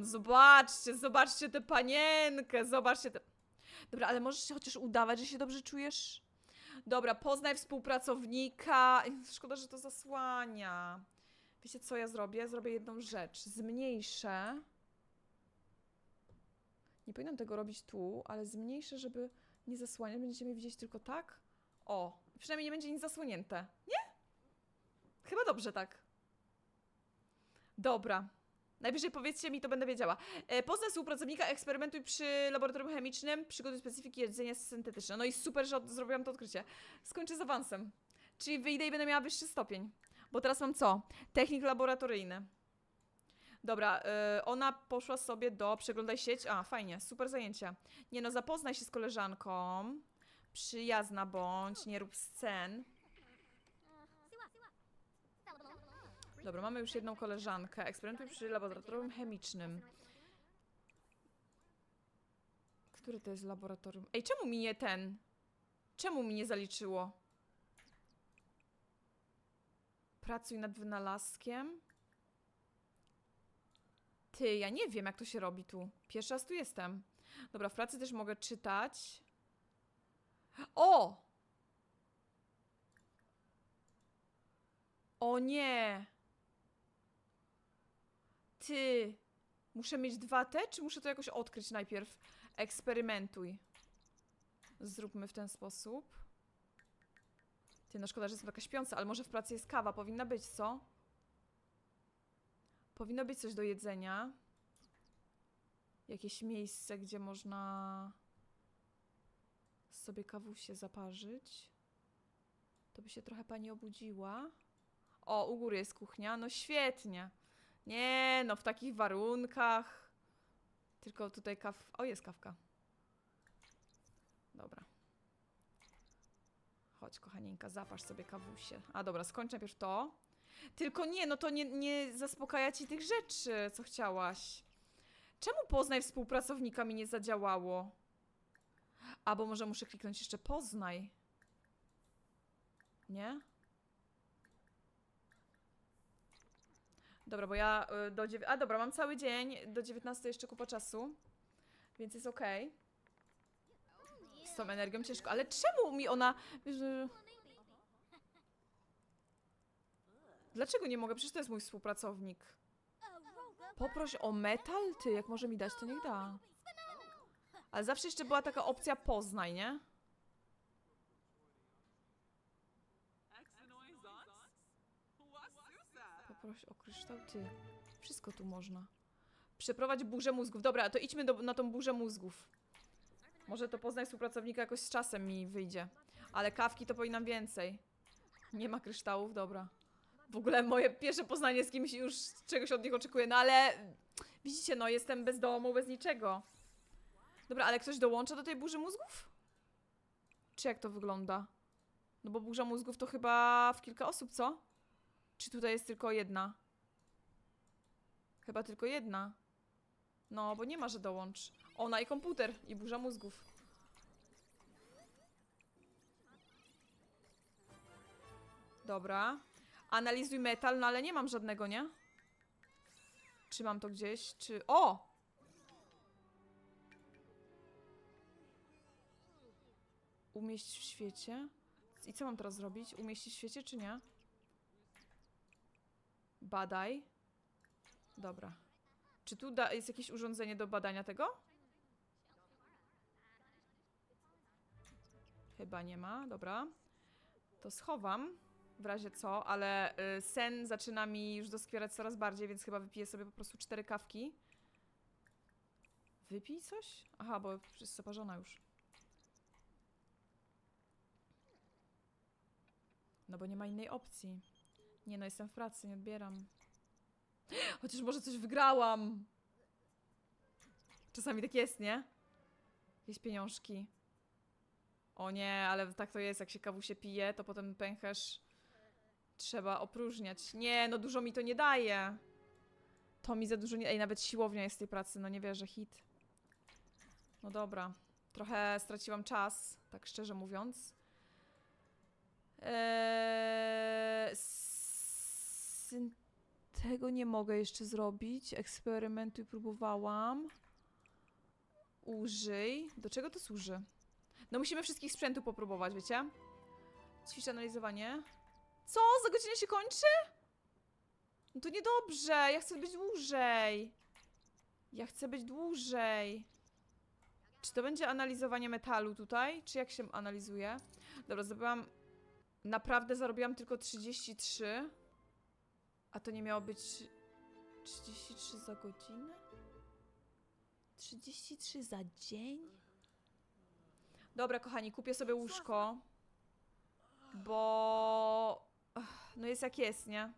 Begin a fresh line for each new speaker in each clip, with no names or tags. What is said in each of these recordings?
Zobaczcie, zobaczcie tę panienkę, zobaczcie te... Dobra, ale możesz chociaż udawać, że się dobrze czujesz? Dobra, poznaj współpracownika. Szkoda, że to zasłania. Wiecie co ja zrobię? Zrobię jedną rzecz. Zmniejszę. Nie powinnam tego robić tu, ale zmniejszę, żeby nie zasłaniać. Będziecie mnie widzieć tylko tak. O, przynajmniej nie będzie nic zasłonięte. Nie? Chyba dobrze tak. Dobra. Najwyżej powiedzcie mi, to będę wiedziała. E, poznaj współpracownika, eksperymentuj przy laboratorium chemicznym, przygotuj specyfiki jedzenia syntetyczne. No i super, że od, zrobiłam to odkrycie. Skończę z awansem. Czyli wyjdę i będę miała wyższy stopień. Bo teraz mam co? Technik laboratoryjny. Dobra, y, ona poszła sobie do przeglądaj sieć. A, fajnie, super zajęcia. Nie no, zapoznaj się z koleżanką. Przyjazna bądź, nie rób scen. Dobra, mamy już jedną koleżankę. Eksperymentuj przy laboratorium chemicznym. Który to jest laboratorium? Ej, czemu mi nie ten? Czemu mi nie zaliczyło? Pracuj nad wynalazkiem. Ty, ja nie wiem, jak to się robi tu. Pierwszy raz tu jestem. Dobra, w pracy też mogę czytać. O! O nie! Ty! Muszę mieć dwa te, czy muszę to jakoś odkryć najpierw? Eksperymentuj. Zróbmy w ten sposób. Ty, no szkoda, że jestem taka śpiąca, ale może w pracy jest kawa. Powinna być, co? Powinno być coś do jedzenia. Jakieś miejsce, gdzie można sobie kawusie zaparzyć. To by się trochę pani obudziła. O, u góry jest kuchnia. No świetnie. Nie, no w takich warunkach. Tylko tutaj kaw... O, jest kawka. Dobra. Chodź, kochanieńka, zapasz sobie kawusie. A dobra, skończ najpierw to. Tylko nie, no to nie, nie zaspokaja ci tych rzeczy, co chciałaś. Czemu poznaj współpracownika mi nie zadziałało? Albo może muszę kliknąć jeszcze poznaj. Nie? Dobra, bo ja y, do dziewię... A dobra, mam cały dzień, do 19 jeszcze kupa czasu, więc jest okej. Z tą energią ciężko, ale czemu mi ona... Że- Dlaczego nie mogę? Przecież to jest mój współpracownik. Poproś o metal? Ty, jak może mi dać, to niech da. Ale zawsze jeszcze była taka opcja poznaj, nie? Poproś o kryształ, ty. Wszystko tu można. Przeprowadź burzę mózgów. Dobra, to idźmy do, na tą burzę mózgów. Może to poznaj współpracownika jakoś z czasem mi wyjdzie. Ale kawki to powinnam więcej. Nie ma kryształów, dobra. W ogóle moje pierwsze poznanie z kimś już czegoś od nich oczekuję, no ale widzicie, no jestem bez domu, bez niczego. Dobra, ale ktoś dołącza do tej burzy mózgów? Czy jak to wygląda? No bo burza mózgów to chyba w kilka osób, co? Czy tutaj jest tylko jedna? Chyba tylko jedna. No, bo nie ma, że dołącz. Ona i komputer, i burza mózgów. Dobra. Analizuj metal, no ale nie mam żadnego, nie? Czy mam to gdzieś? Czy... O! Umieść w świecie. I co mam teraz zrobić? Umieścić w świecie, czy nie? Badaj. Dobra. Czy tu jest jakieś urządzenie do badania tego? Chyba nie ma, dobra. To schowam, w razie co, ale y, sen zaczyna mi już doskwierać coraz bardziej, więc chyba wypiję sobie po prostu cztery kawki. Wypij coś? Aha, bo jest zaparzona już. No bo nie ma innej opcji. Nie no, jestem w pracy, nie odbieram. Chociaż może coś wygrałam. Czasami tak jest, nie? Jakieś pieniążki. O nie, ale tak to jest, jak się kawusie pije, to potem pęcherz trzeba opróżniać. Nie, no dużo mi to nie daje. To mi za dużo nie... Ej, nawet siłownia jest w tej pracy, no nie wierzę, hit. No dobra. Trochę straciłam czas, tak szczerze mówiąc. Eee, Tego nie mogę jeszcze zrobić. Eksperymentuj, próbowałam. Użyj. Do czego to służy? No musimy wszystkich sprzętów popróbować, wiecie? Ćwicz analizowanie. Co? Za godzinę się kończy? No to niedobrze. Ja chcę być dłużej. Ja chcę być dłużej. Czy to będzie analizowanie metalu tutaj? Czy jak się analizuje? Dobra, zdobyłam... Naprawdę zarobiłam tylko 33. A to nie miało być 33 za godzinę? 33 za dzień? Dobra, kochani, kupię sobie łóżko. Bo... No jest jak jest, nie?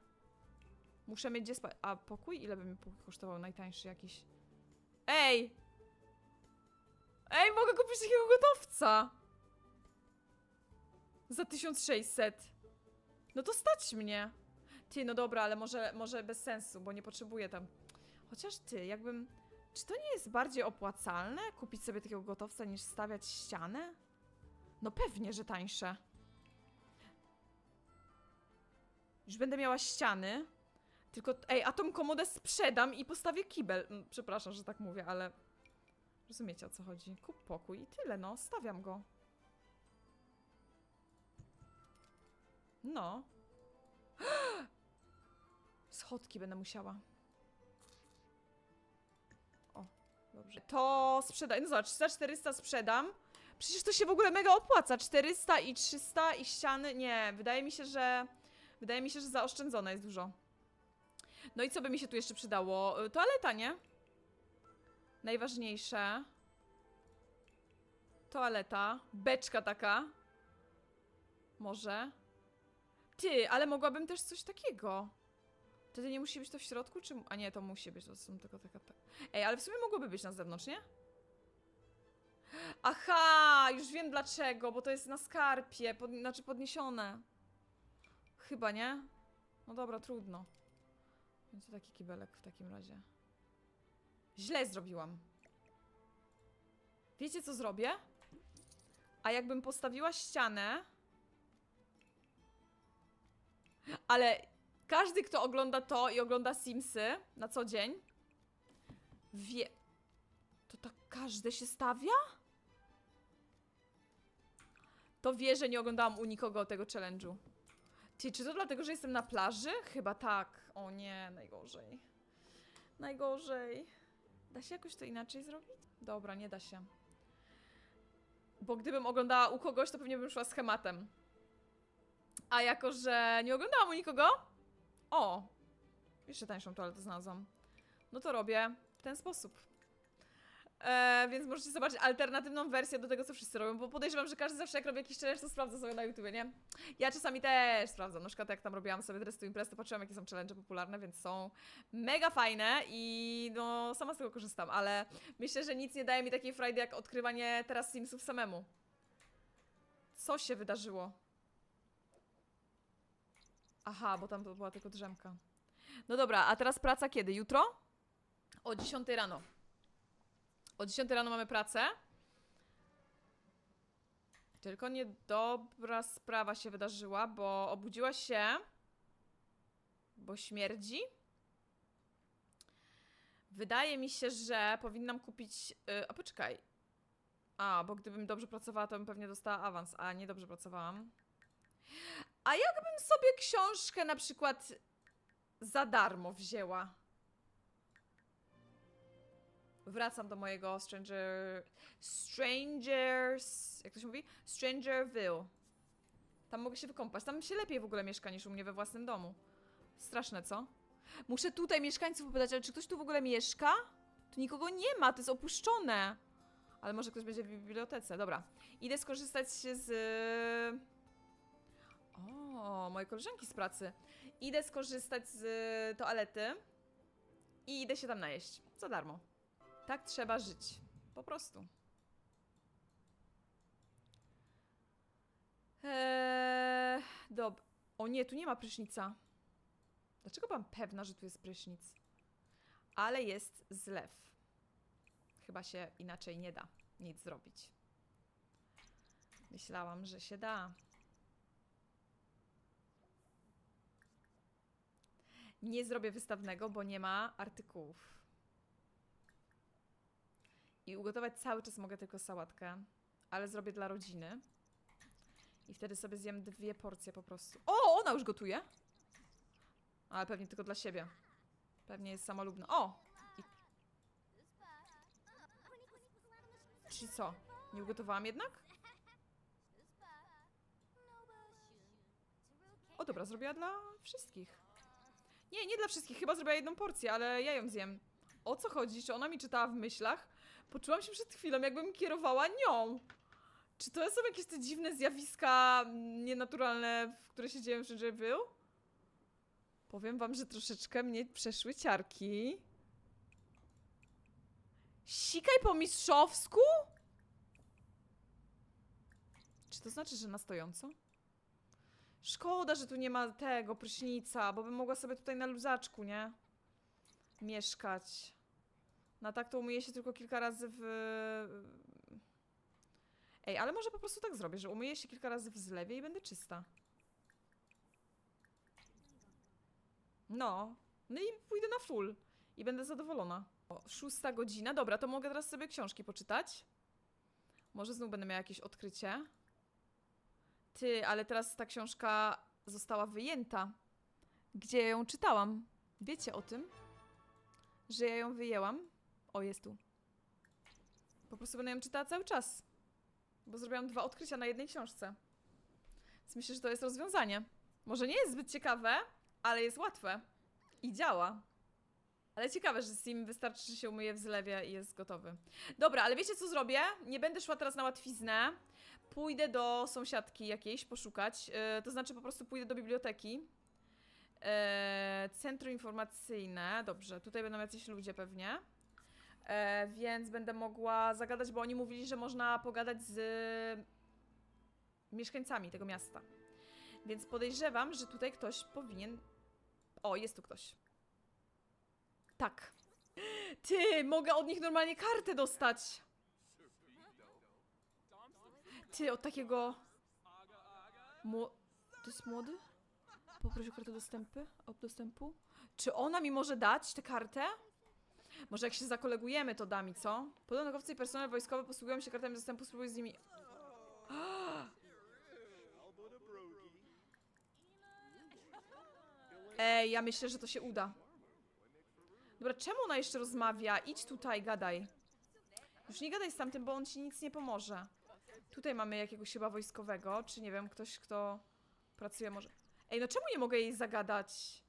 Muszę mieć gdzie spać. A pokój? Ile by mi pokój kosztował? Najtańszy jakiś. Ej! Ej, mogę kupić takiego gotowca! Za 1600. No to stać mnie. Ty, no dobra, ale może, może bez sensu, bo nie potrzebuję tam. Chociaż ty, jakbym. Czy to nie jest bardziej opłacalne kupić sobie takiego gotowca niż stawiać ścianę? No pewnie, że tańsze. Już będę miała ściany. Tylko, ej, a tą komodę sprzedam i postawię kibel. Mm, Przepraszam, że tak mówię, ale rozumiecie o co chodzi. Kup pokój i tyle, no, stawiam go. No. Schodki będę musiała. O, dobrze. To sprzedaj. No zobacz, za 400 sprzedam. Przecież to się w ogóle mega opłaca. 400 i 300 i ściany. Nie, wydaje mi się, że. Wydaje mi się, że zaoszczędzone jest dużo. No i co by mi się tu jeszcze przydało? Y, Toaleta, nie? Najważniejsze. Toaleta. Beczka taka. Może. Ty, ale mogłabym też coś takiego. Wtedy nie musi być to w środku, czy... A nie, to musi być, to są tylko taka... taka. Ej, ale w sumie mogłoby być na zewnątrz, nie? Aha, już wiem dlaczego, bo to jest na skarpie, pod, znaczy podniesione. Chyba, nie? No dobra, trudno. Będzie taki kibelek w takim razie. Źle zrobiłam. Wiecie, co zrobię? A jakbym postawiła ścianę... Ale każdy, kto ogląda to i ogląda Simsy na co dzień, wie... To tak każdy się stawia? To wie, że nie oglądałam u nikogo tego challenge'u. Ty, czy to dlatego, że jestem na plaży? Chyba tak. O nie, najgorzej. Najgorzej. Da się jakoś to inaczej zrobić? Dobra, nie da się. Bo gdybym oglądała u kogoś, to pewnie bym szła schematem. A jako, że nie oglądałam u nikogo... O! Jeszcze tańszą toaletę znalazłam. No to robię w ten sposób. E, więc możecie zobaczyć alternatywną wersję do tego, co wszyscy robią, bo podejrzewam, że każdy zawsze jak robi jakiś challenge, to sprawdza sobie na YouTubie, nie? Ja czasami też sprawdzam, na przykład jak tam robiłam sobie Dress to to patrzyłam, jakie są challenge popularne, więc są mega fajne i no sama z tego korzystam, ale myślę, że nic nie daje mi takiej frajdy, jak odkrywanie teraz Simsów samemu. Co się wydarzyło? Aha, bo tam to była tylko drzemka. No dobra, a teraz praca kiedy? Jutro? O 10 rano. O 10 rano mamy pracę. Tylko niedobra sprawa się wydarzyła, bo obudziła się. Bo śmierdzi. Wydaje mi się, że powinnam kupić. Yy, a poczekaj. A, bo gdybym dobrze pracowała, to bym pewnie dostała awans, a nie dobrze pracowałam. A jakbym sobie książkę na przykład za darmo wzięła? Wracam do mojego Stranger... Strangers... Jak to się mówi? Strangerville. Tam mogę się wykąpać. Tam się lepiej w ogóle mieszka niż u mnie we własnym domu. Straszne, co? Muszę tutaj mieszkańców popytać, ale czy ktoś tu w ogóle mieszka? Tu nikogo nie ma, to jest opuszczone. Ale może ktoś będzie w bibliotece. Dobra. Idę skorzystać z... O, moje koleżanki z pracy. Idę skorzystać z toalety i idę się tam najeść. Za darmo. Tak trzeba żyć. Po prostu. Eee, dob. O nie, tu nie ma prysznica. Dlaczego byłam pewna, że tu jest prysznic? Ale jest zlew. Chyba się inaczej nie da nic zrobić. Myślałam, że się da. Nie zrobię wystawnego, bo nie ma artykułów. I ugotować cały czas mogę tylko sałatkę, ale zrobię dla rodziny. I wtedy sobie zjem dwie porcje po prostu. O, ona już gotuje. Ale pewnie tylko dla siebie. Pewnie jest samolubna. O! I... Co? Nie ugotowałam jednak? O dobra, zrobiła dla wszystkich. Nie, nie dla wszystkich, chyba zrobiła jedną porcję, ale ja ją zjem. O co chodzi? Czy ona mi czytała w myślach? Poczułam się przed chwilą, jakbym kierowała nią. Czy to są jakieś te dziwne zjawiska nienaturalne, w które się dzieją w Gingerville? Powiem wam, że troszeczkę mnie przeszły ciarki. Sikaj po mistrzowsku? Czy to znaczy, że na stojąco? Szkoda, że tu nie ma tego prysznica, bo bym mogła sobie tutaj na luzaczku, nie? Mieszkać. Na tak to umyję się tylko kilka razy w... Ej, ale może po prostu tak zrobię, że umyję się kilka razy w zlewie i będę czysta. No. No i pójdę na full. I będę zadowolona. O, szósta godzina. Dobra, to mogę teraz sobie książki poczytać. Może znów będę miała jakieś odkrycie. Ty, ale teraz ta książka została wyjęta. Gdzie ją czytałam? Wiecie o tym? Że ja ją wyjęłam? O, jest tu. Po prostu będę ją czytała cały czas. Bo zrobiłam dwa odkrycia na jednej książce. Więc myślę, że to jest rozwiązanie. Może nie jest zbyt ciekawe, ale jest łatwe. I działa. Ale ciekawe, że Sim wystarczy, że się umyje w zlewie i jest gotowy. Dobra, ale wiecie co zrobię? Nie będę szła teraz na łatwiznę. Pójdę do sąsiadki jakiejś poszukać. Yy, to znaczy po prostu pójdę do biblioteki. Yy, centrum informacyjne. Dobrze, tutaj będą jacyś ludzie pewnie. E, więc będę mogła zagadać, bo oni mówili, że można pogadać z mieszkańcami tego miasta. Więc podejrzewam, że tutaj ktoś powinien. O, jest tu ktoś. Tak. Ty, mogę od nich normalnie kartę dostać. Od takiego. Mło... To jest młody? Poprosił kartę dostępy, od dostępu. Czy ona mi może dać tę kartę? Może jak się zakolegujemy, to da mi, co? Podonogowcy i personel wojskowy posługują się kartami dostępu, spróbuj z nimi... Ej, ja myślę, że to się uda. Dobra, czemu ona jeszcze rozmawia? Idź tutaj, gadaj. Już nie gadaj z tamtym, bo on ci nic nie pomoże. Tutaj mamy jakiegoś chyba wojskowego, czy nie wiem, ktoś, kto pracuje może... Ej, no czemu nie mogę jej zagadać?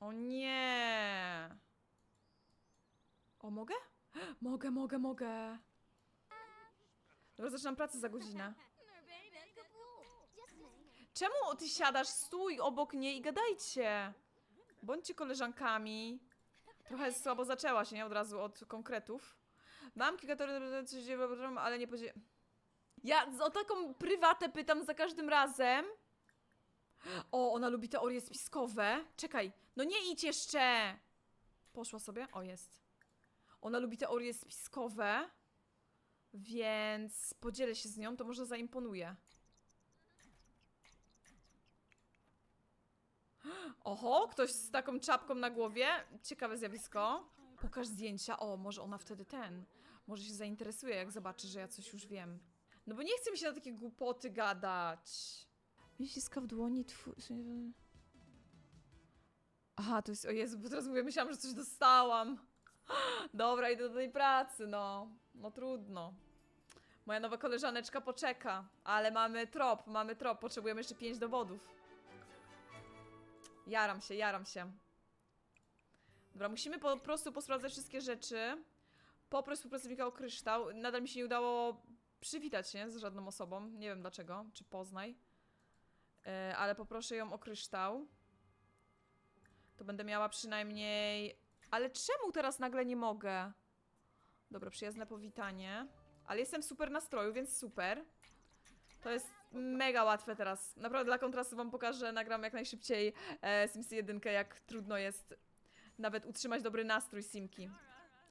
O nie! O, mogę? Mogę, mogę, mogę. Dobra, zaczynam pracę za godzinę. Czemu ty siadasz? Stój obok niej i gadajcie. Bądźcie koleżankami. Trochę słabo zaczęła się, nie? Od razu od konkretów. Mam kilka teorii, coś dzieje, ale nie podzie... Ja o taką prywatę pytam za każdym razem. O, ona lubi teorie spiskowe. Czekaj, no nie idź jeszcze! Poszła sobie? O, jest. Ona lubi teorie spiskowe, więc podzielę się z nią, to może zaimponuje. Oho, ktoś z taką czapką na głowie. Ciekawe zjawisko. Pokaż zdjęcia. O, może ona wtedy ten. Może się zainteresuje, jak zobaczy, że ja coś już wiem. No bo nie chce mi się na takie głupoty gadać. Miesiska w dłoni twój... Aha, to jest... O Jezu, bo teraz mówię, myślałam, że coś dostałam. Dobra, idę do tej pracy, no. No trudno. Moja nowa koleżaneczka poczeka. Ale mamy trop, mamy trop. Potrzebujemy jeszcze pięć dowodów. Jaram się, jaram się. Dobra, musimy po prostu posprawdzać wszystkie rzeczy. Poproś współpracownika o kryształ. Nadal mi się nie udało przywitać się z żadną osobą. Nie wiem dlaczego, czy poznaj. E, ale poproszę ją o kryształ. To będę miała przynajmniej... Ale czemu teraz nagle nie mogę? Dobra, przyjazne powitanie. Ale jestem w super nastroju, więc super. To jest mega łatwe teraz. Naprawdę dla kontrastu wam pokażę, nagram jak najszybciej e, Simsy 1, jak trudno jest nawet utrzymać dobry nastrój Simki.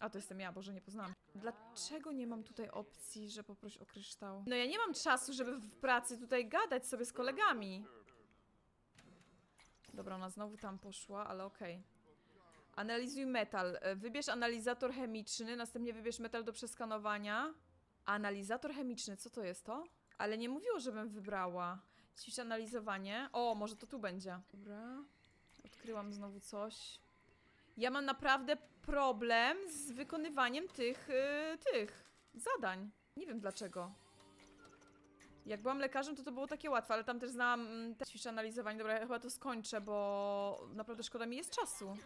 A to jestem ja, Boże, nie poznałam. Dlaczego nie mam tutaj opcji, że poproś o kryształ? No ja nie mam czasu, żeby w pracy tutaj gadać sobie z kolegami. Dobra, ona znowu tam poszła, ale okej. Analizuj metal. Wybierz analizator chemiczny, następnie wybierz metal do przeskanowania. Analizator chemiczny, co to jest to? Ale nie mówiło, żebym wybrała. Ćwicz analizowanie. O, może to tu będzie. Dobra. Odkryłam znowu coś. Ja mam naprawdę problem z wykonywaniem tych, y, tych zadań. Nie wiem dlaczego. Jak byłam lekarzem, to to było takie łatwe, ale tam też znałam mm, te ćwicze analizowanie. Dobra, ja chyba to skończę, bo naprawdę szkoda mi jest czasu.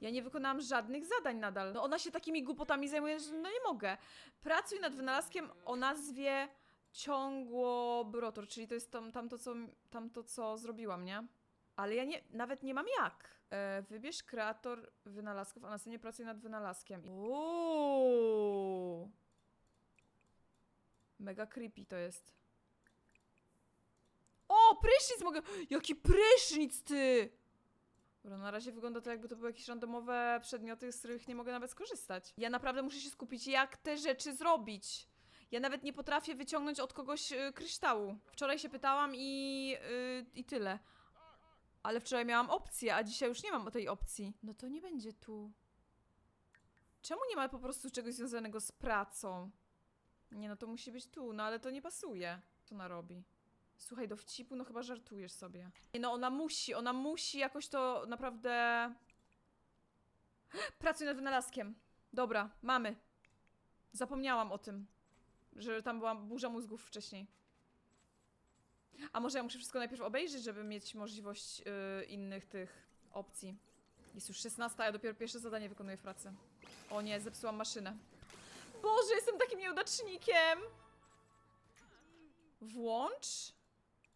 Ja nie wykonałam żadnych zadań nadal. No ona się takimi głupotami zajmuje, że no nie mogę. Pracuj nad wynalazkiem o nazwie ciągłobrotor, czyli to jest tam, tamto, co, tamto, co zrobiłam, nie? Ale ja nie, nawet nie mam jak. E, wybierz kreator wynalazków, a następnie pracuj nad wynalazkiem. Uuu. Mega creepy to jest. O, prysznic mogę... Jaki prysznic, ty! Dobra, na razie wygląda to jakby to były jakieś randomowe przedmioty, z których nie mogę nawet skorzystać. Ja naprawdę muszę się skupić, jak te rzeczy zrobić. Ja nawet nie potrafię wyciągnąć od kogoś y, kryształu. Wczoraj się pytałam i, y, i tyle. Ale wczoraj miałam opcję, a dzisiaj już nie mam tej opcji. No to nie będzie tu. Czemu nie ma po prostu czegoś związanego z pracą? Nie, no to musi być tu, no ale to nie pasuje. Co ona robi? Słuchaj, do wcipu, no chyba żartujesz sobie. Nie, no ona musi, ona musi jakoś to naprawdę... Pracuj nad wynalazkiem. Dobra, mamy. Zapomniałam o tym, że tam była burza mózgów wcześniej. A może ja muszę wszystko najpierw obejrzeć, żeby mieć możliwość yy, innych tych opcji. Jest już 16, a ja dopiero pierwsze zadanie wykonuję w pracy. O nie, zepsułam maszynę. Boże, jestem takim nieudacznikiem! Włącz?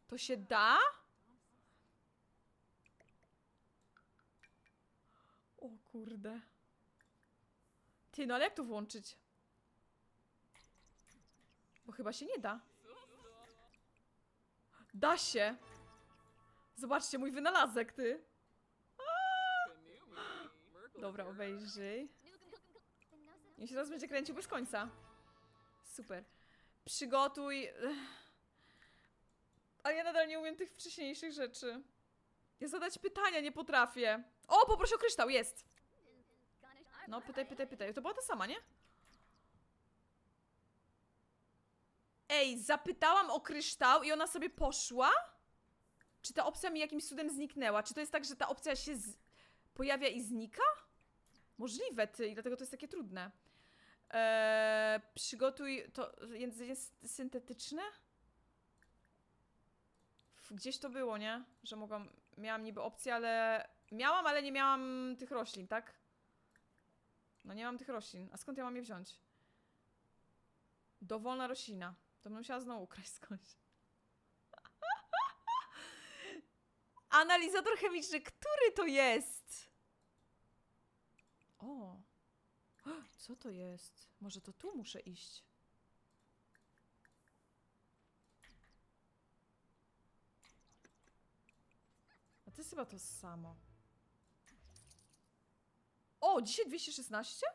To się da? O kurde. Ty, no ale jak to włączyć? Bo chyba się nie da. Da się! Zobaczcie, mój wynalazek, ty! Dobra, obejrzyj. I się teraz będzie kręcił bez końca. Super. Przygotuj. A ja nadal nie umiem tych wcześniejszych rzeczy. Ja zadać pytania nie potrafię. O, poproszę o kryształ, jest! No, pytaj, pytaj, pytaj. To była ta sama, nie? Ej, zapytałam o kryształ i ona sobie poszła? Czy ta opcja mi jakimś cudem zniknęła? Czy to jest tak, że ta opcja się z... pojawia i znika? Możliwe, ty, i dlatego to jest takie trudne. Eee, przygotuj to język syntetyczne? F- Gdzieś to było, nie? Że mogłam, miałam niby opcję, ale miałam, ale nie miałam tych roślin, tak? No nie mam tych roślin. A skąd ja mam je wziąć? Dowolna roślina. To bym musiała znowu ukraść skądś. Analizator chemiczny, który to jest? O. Co to jest? Może to tu muszę iść? A to jest chyba to samo. O, dzisiaj 216?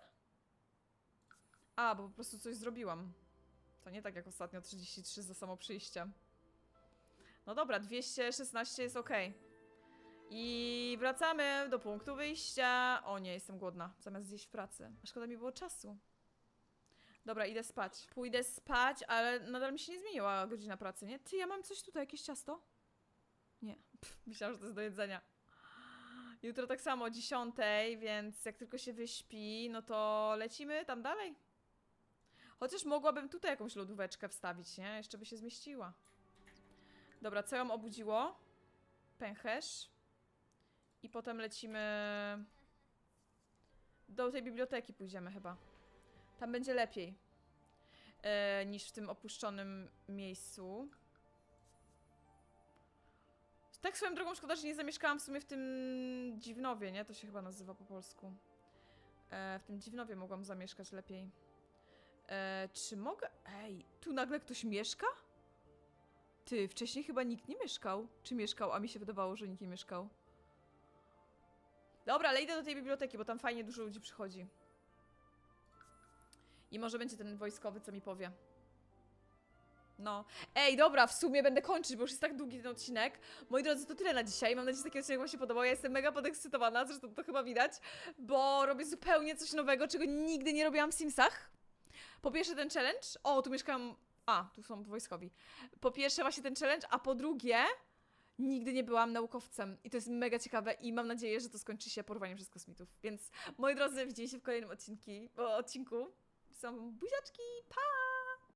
A, bo po prostu coś zrobiłam. To nie tak jak ostatnio 33 za samo przyjście. No dobra, 216 jest ok. I wracamy do punktu wyjścia. O nie, jestem głodna. Zamiast zjeść w pracy. A szkoda mi było czasu. Dobra, idę spać. Pójdę spać, ale nadal mi się nie zmieniła godzina pracy, nie? Ty, ja mam coś tutaj, jakieś ciasto? Nie. Pff, myślałam, że to jest do jedzenia. Jutro tak samo o 10, więc jak tylko się wyśpi, no to lecimy tam dalej. Chociaż mogłabym tutaj jakąś lodóweczkę wstawić, nie? Jeszcze by się zmieściła. Dobra, co ją obudziło? Pęcherz. I potem lecimy... Do tej biblioteki pójdziemy chyba. Tam będzie lepiej. E, niż w tym opuszczonym miejscu. Tak swoją drogą szkoda, że nie zamieszkałam w sumie w tym Dziwnowie, nie? To się chyba nazywa po polsku. E, w tym Dziwnowie mogłam zamieszkać lepiej. E, czy mogę... Ej, tu nagle ktoś mieszka? Ty, wcześniej chyba nikt nie mieszkał. Czy mieszkał, a mi się wydawało, że nikt nie mieszkał. Dobra, ale idę do tej biblioteki, bo tam fajnie dużo ludzi przychodzi. I może będzie ten wojskowy, co mi powie. No. Ej, dobra, w sumie będę kończyć, bo już jest tak długi ten odcinek. Moi drodzy, to tyle na dzisiaj. Mam nadzieję, że taki odcinek Wam się podobał. Ja jestem mega podekscytowana, zresztą to chyba widać, bo robię zupełnie coś nowego, czego nigdy nie robiłam w Simsach. Po pierwsze ten challenge. O, tu mieszkam. A, tu są wojskowi. Po pierwsze właśnie ten challenge, a po drugie nigdy nie byłam naukowcem i to jest mega ciekawe i mam nadzieję, że to skończy się porwaniem przez kosmitów. Więc moi drodzy, widzimy się w kolejnym odcinki, o, odcinku. Są buziaczki, pa!